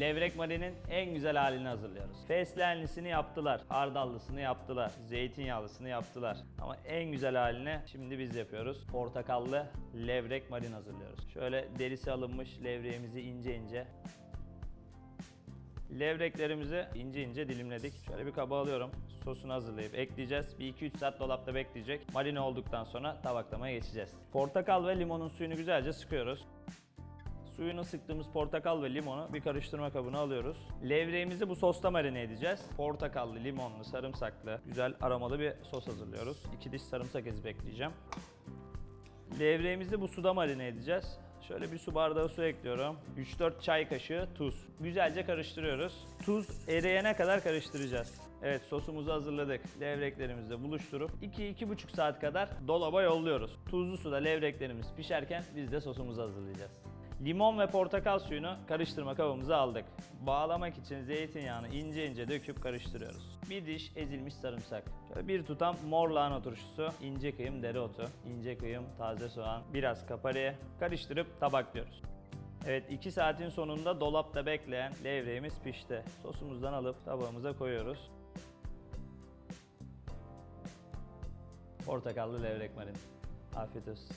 Levrek marinin en güzel halini hazırlıyoruz. Fesleğenlisini yaptılar, hardallısını yaptılar, zeytinyağlısını yaptılar. Ama en güzel halini şimdi biz yapıyoruz. Portakallı levrek marin hazırlıyoruz. Şöyle derisi alınmış levreğimizi ince ince Levreklerimizi ince ince dilimledik. Şöyle bir kaba alıyorum. Sosunu hazırlayıp ekleyeceğiz. Bir 2-3 saat dolapta bekleyecek. Marine olduktan sonra tabaklamaya geçeceğiz. Portakal ve limonun suyunu güzelce sıkıyoruz. Suyunu sıktığımız portakal ve limonu bir karıştırma kabına alıyoruz. Levreğimizi bu sosta marine edeceğiz. Portakallı, limonlu, sarımsaklı, güzel aromalı bir sos hazırlıyoruz. 2 diş sarımsak ezip ekleyeceğim. Levreğimizi bu suda marine edeceğiz. Şöyle bir su bardağı su ekliyorum. 3-4 çay kaşığı tuz. Güzelce karıştırıyoruz. Tuz eriyene kadar karıştıracağız. Evet sosumuzu hazırladık. Levreklerimizi buluşturup 2-2,5 saat kadar dolaba yolluyoruz. Tuzlu suda levreklerimiz pişerken biz de sosumuzu hazırlayacağız. Limon ve portakal suyunu karıştırma kabımıza aldık. Bağlamak için zeytinyağını ince ince döküp karıştırıyoruz. Bir diş ezilmiş sarımsak. Şöyle bir tutam mor lahana turşusu, ince kıyım dereotu, ince kıyım taze soğan, biraz kapari karıştırıp tabaklıyoruz. Evet 2 saatin sonunda dolapta bekleyen levreğimiz pişti. Sosumuzdan alıp tabağımıza koyuyoruz. Portakallı levrek marin. Afiyet olsun.